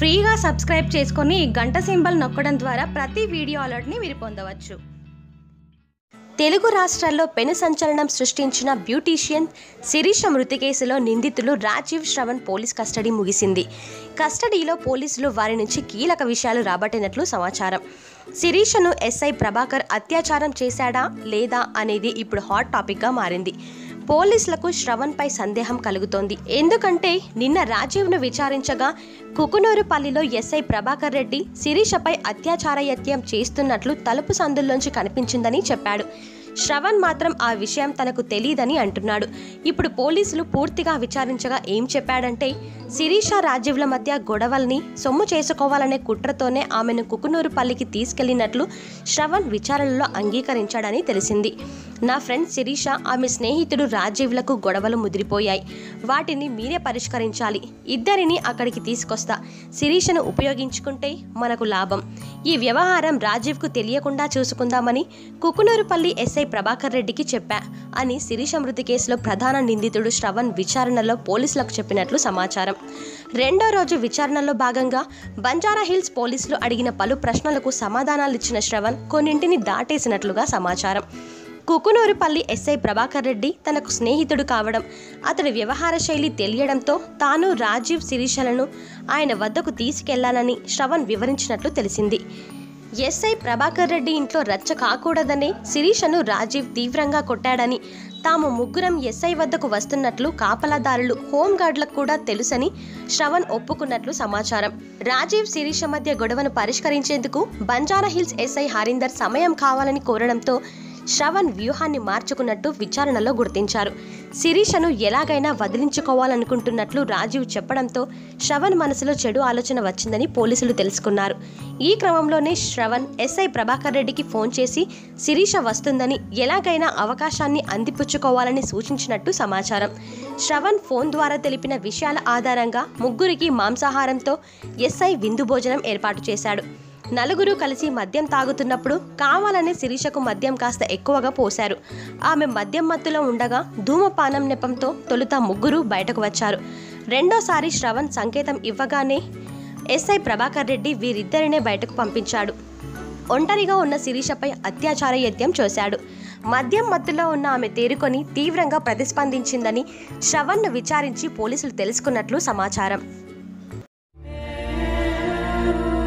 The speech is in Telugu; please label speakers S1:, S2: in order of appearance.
S1: ఫ్రీగా సబ్స్క్రైబ్ చేసుకొని గంట సింబల్ నొక్కడం ద్వారా ప్రతి వీడియో అలర్ట్ని మీరు పొందవచ్చు. తెలుగు రాష్ట్రాల్లో పెను సంచలనం సృష్టించిన బ్యూటీషియన్ శిరీష మృతి కేసులో నిందితులు రాజీవ్ శ్రవణ్ పోలీస్ కస్టడీ ముగిసింది. కస్టడీలో పోలీసులు వారి నుంచి కీలక విషయాలు రాబట్టినట్లు సమాచారం. శిరీషను ఎస్ఐ ప్రభాకర్ అత్యాచారం చేశాడా లేదా అనేది ఇప్పుడు హాట్ టాపిక్గా మారింది. పోలీసులకు శ్రవణ్పై సందేహం కలుగుతోంది. ఎందుకంటే నిన్న రాజీవ్ను విచారించగా కుకునూరుపల్లిలో ఎస్ఐ ప్రభాకర్ రెడ్డి శిరీషపై అత్యాచార యత్నం చేస్తున్నట్లు తలుపు సందుల్లోంచి కనిపించిందని చెప్పాడు. శ్రవణ్ మాత్రం ఆ విషయం తనకు తెలియదని అంటున్నాడు. ఇప్పుడు పోలీసులు పూర్తిగా విచారించగా ఏం చెప్పాడంటే శిరీష రాజీవ్ల మధ్య గొడవల్ని సొమ్ము చేసుకోవాలనే కుట్రతోనే ఆమెను కుకునూరుపల్లికి తీసుకెళ్ళినట్లు శ్రవణ్ విచారణలో అంగీకరించాడని తెలిసింది. నా ఫ్రెండ్ శిరీష ఆమె స్నేహితుడు రాజీవ్లకు గొడవలు ముదిరిపోయాయి. వాటిని మీరే పరిష్కరించాలి. ఇద్దరిని అక్కడికి తీసుకొస్తా. శిరీషను ఉపయోగించుకుంటే మనకు లాభం. ఈ వ్యవహారం రాజీవ్కు తెలియకుండా చూసుకుందామని కుకునూరుపల్లి ఎస్ఐ ప్రభాకర్ రెడ్డికి చెప్పా అని శిరీష మృతి కేసులో ప్రధాన నిందితుడు శ్రవణ్ విచారణలో పోలీసులకు చెప్పినట్లు సమాచారం. రెండో రోజు విచారణలో భాగంగా బంజారా హిల్స్ పోలీసులు అడిగిన పలు ప్రశ్నలకు సమాధానాలిచ్చిన శ్రవణ్ కొన్నింటిని దాటేసినట్లుగా సమాచారం. కుకునూరుపల్లి ఎస్ఐ ప్రభాకర్ రెడ్డి తనకు స్నేహితుడు కావడం అతడి వ్యవహార శైలి తెలియడంతో తాను రాజీవ్ శిరీషలను ఆయన వద్దకు తీసుకెళ్ళానని శ్రవణ్ వివరించినట్లు తెలిసింది. ఎస్ఐ ప్రభాకర్ రెడ్డి ఇంట్లో రచ్చ కాకూడదనే శిరీషను రాజీవ్ తీవ్రంగా కొట్టాడని తాము ముగ్గురం ఎస్ఐ వద్దకు వస్తున్నట్లు కాపలాదారులు హోంగార్డులకు కూడా తెలుసని శ్రవణ్ ఒప్పుకున్నట్లు సమాచారం. రాజీవ్ శిరీష మధ్య గొడవను పరిష్కరించేందుకు బంజారాహిల్స్ ఎస్ఐ హరీందర్ సమయం కావాలని కోరడంతో శ్రవణ్ వ్యూహాన్ని మార్చుకున్నట్టు విచారణలో గుర్తించారు. శిరీషను ఎలాగైనా వదిలించుకోవాలనుకుంటున్నట్లు రాజీవ్ చెప్పడంతో శ్రవణ్ మనసులో చెడు ఆలోచన వచ్చిందని పోలీసులు తెలుసుకున్నారు. ఈ క్రమంలోనే శ్రవణ్ ఎస్ఐ ప్రభాకర్ రెడ్డికి ఫోన్ చేసి శిరీష వస్తుందని ఎలాగైనా అవకాశాన్ని అందిపుచ్చుకోవాలని సూచించినట్టు సమాచారం. శ్రవణ్ ఫోన్ ద్వారా తెలిపిన విషయాల ఆధారంగా ముగ్గురికి మాంసాహారంతో ఎస్ఐ విందు భోజనం ఏర్పాటు చేశాడు. నలుగురు కలిసి మద్యం తాగుతున్నప్పుడు కావాలనే శిరీషకు మద్యం కాస్త ఎక్కువగా పోశారు. ఆమె మద్యం మత్తులో ఉండగా ధూమపానం నెపంతో తొలుత ముగ్గురు బయటకు వచ్చారు. రెండోసారి శ్రవణ్ సంకేతం ఇవ్వగానే ఎస్ఐ ప్రభాకర్ రెడ్డి వీరిద్దరినే బయటకు పంపించాడు. ఒంటరిగా ఉన్న శిరీషపై అత్యాచార యత్నం చేశాడు. మద్యం మత్తులో ఉన్న ఆమె తేరుకొని తీవ్రంగా ప్రతిస్పందించిందని శ్రవణ్ను విచారించి పోలీసులు తెలుసుకున్నట్లు సమాచారం.